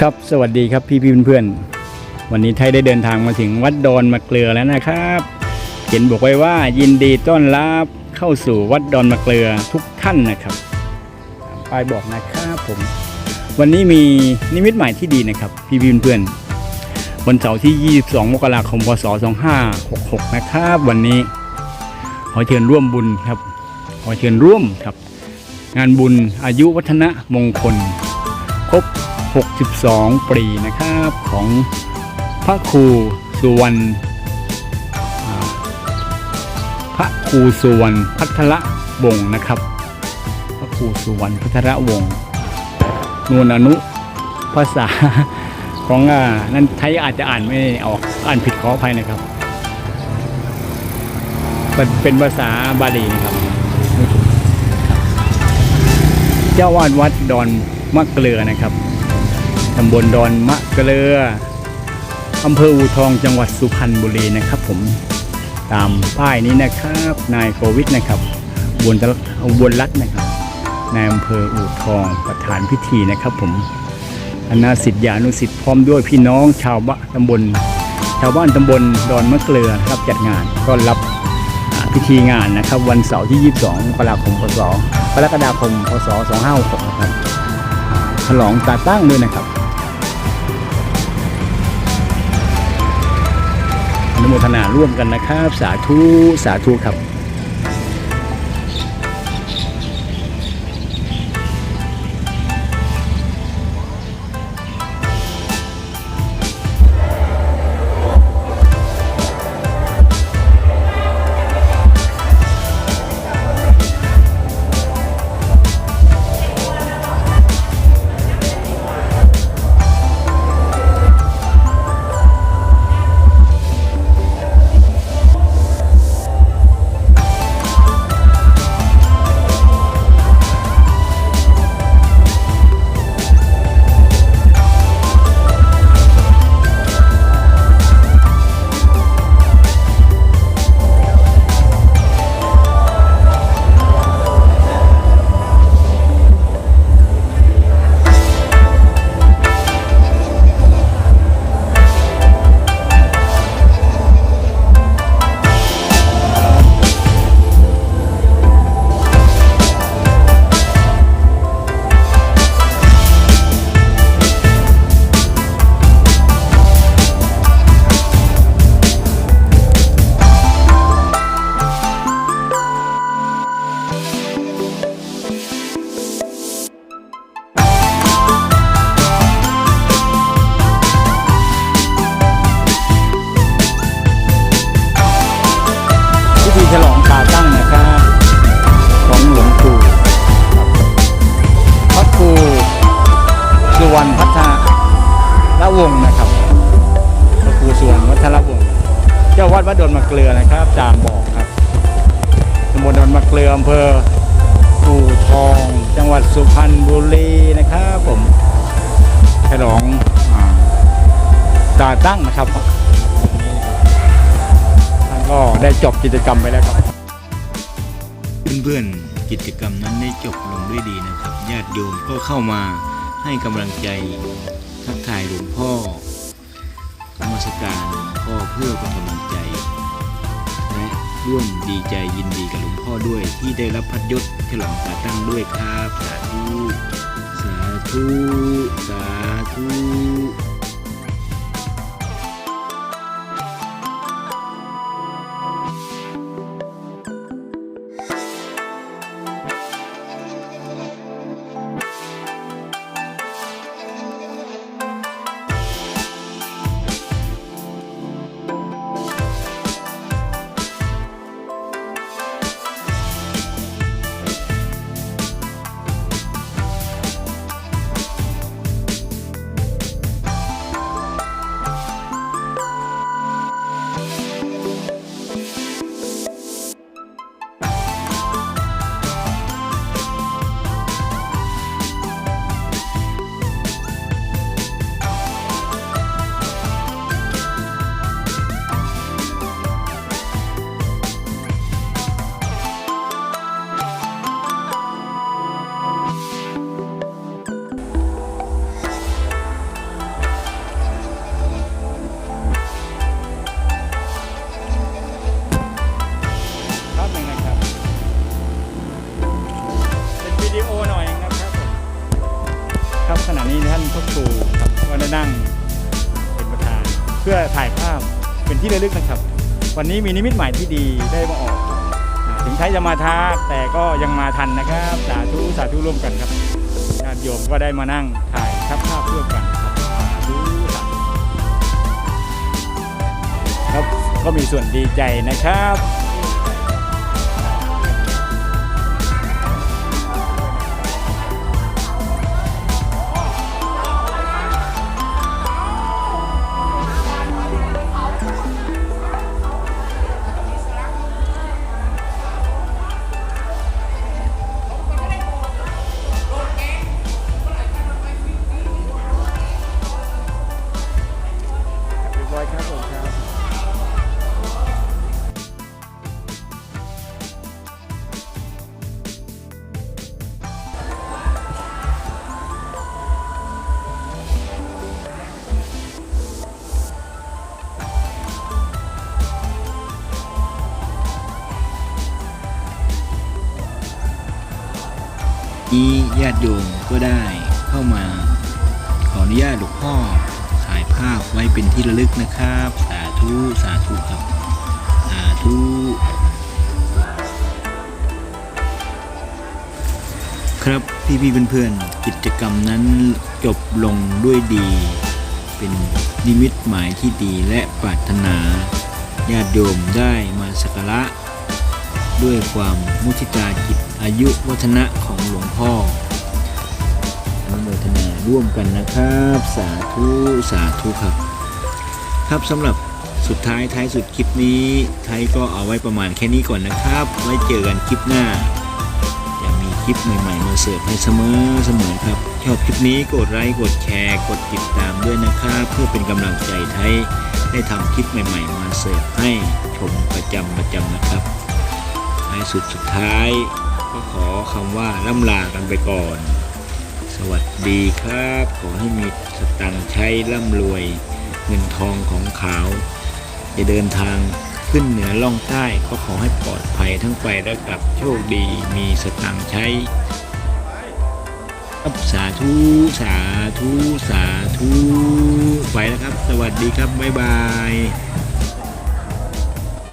ครับ สวัสดีครับพี่พี่เพื่อนๆ วันนี้ไทยได้เดินทางมาถึงวัดดอนมะเกลือแล้วนะครับ เขียนบอกไว้ว่ายินดีต้อนรับเข้าสู่วัดดอนมะเกลือทุกท่านนะครับป้ายบอกนะครับผม วันนี้มีนิมิตหมายที่ดีนะครับ พี่พี่เพื่อนๆ วันเสาร์ที่ 22 มกราคม พศ 2566 นะครับ วันนี้ขอเชิญร่วมบุญครับ ขอเชิญร่วมครับ งานบุญอายุวัฒนะมงคล ครบ 62ปีนะครับ ของพระครูสุวรรณพระครูสุวรรณพัทระวงศ์นะครับ พระครูสุวรรณพัทระวงศ์นวลอนุภาษาของอ่านั้นไทยอาจจะอ่านไม่ออกอ่านผิดขออภัยนะครับเป็นเป็นภาษาบาลีนะครับ เจ้าวาดวัดดอนมะเกลือนะครับ ตำบลดอนมะเกลืออำเภออูทองจังหวัดสุพรรณบุรีนะครับ ผมตามป้ายนี้นะครับนายโควิดนะครับบนบนรัฐนะครับนายอำเภออูทองประธานพิธีนะครับ ผมคณะสิทธิานุสิทธิ์พร้อมด้วยพี่น้องชาวบ้านตำบล ชาวบ้านตำบลดอนมะเกลือครับจัดงานก็รับพิธีงานนะครับ วันเสาร์ที่ 22มกราคมพศกรกฎาคมพศ2566ครับฉลองตาตั้งด้วยนะครับ นุโมทนาร่วมกันนะครับ สาธุ สาธุครับ วงศ์นะครับพระครูสุวรรณวัฒระวงศ์เจ้าวัดวัดดอนมะเกลือนะครับจามบอกครับตำบลดอนมะเกลืออำเภออู่ทอง จังหวัดสุพรรณบุรีนะครับผมฉลองอ่าตาตั้งนะครับท่านก็ได้จบกิจกรรมไปแล้วครับ เพื่อนๆกิจกรรมนั้นได้จบลงด้วยดีนะครับญาติโยมก็เข้ามาให้กำลังใจายหลวงพ่อนมัสการหลวงพ่อเพื่อเป็นกำลังใจ และร่วมดีใจยินดีกับหลวงพ่อด้วยที่ได้รับพัดยศฉลองกาตั้งด้วยครับ สาธุ สาธุ สาธุ นี้ท่านพระครูครับก็ได้นั่งเป็นประธาน เพื่อถ่ายภาพเป็นที่ระลึกนะครับ วันนี้มีนิมิตหมายที่ดีได้มาออก ถึงใช้จะมาท้าแต่ก็ยังมาทันนะครับ สาธุสาธุร่วมกันครับญาติโยมก็ได้มานั่งถ่ายครับภาพร่วมกันครับสาธุครับก็มีส่วนดีใจนะครับ นี้ญาติโยมก็ได้เข้ามา ขออนุญาตหลวงพ่อถ่ายภาพไว้เป็นที่ระลึกนะครับ สาธุสาธุครับสาธุครับพี่พี่เพื่อนๆกิจกรรมนั้นจบลงด้วยดี เป็นนิมิตหมายที่ดีและปรารถนาญาติโยมได้มาสักการะด้วยความมุทิตาจิต อายุวัฒนะของหลวงพ่ออนุโมทนาร่วมกันนะครับ สาธุสาธุครับ ครับสำหรับสุดท้ายท้ายสุดคลิปนี้ไทยก็เอาไว้ประมาณแค่นี้ก่อนนะครับ ไว้เจอกันคลิปหน้าจะมีคลิปใหม่ๆมาเสิร์ฟให้เสมอเสมอครับชอบคลิปนี้กดไลค์กดแชร์กดติดตามด้วยนะครับ เพื่อเป็นกำลังใจไทยได้ทำคลิปใหม่ ๆ มาเสิร์ฟให้ชมประจำประจำนะครับ ท้ายสุดสุดท้าย ก็ขอคำว่าล่ำลากันไปก่อน สวัสดีครับ ขอให้มีสตังค์ใช้ร่ำรวย เงินทองของขาว จะเดินทางขึ้นเหนือล่องใต้ก็ขอให้ปลอดภัยทั้งไปและกลับโชคดีมีสตังค์ใช้ครับสาธุสาธุสาธุไปแล้วครับ สวัสดีครับ บ๊ายบาย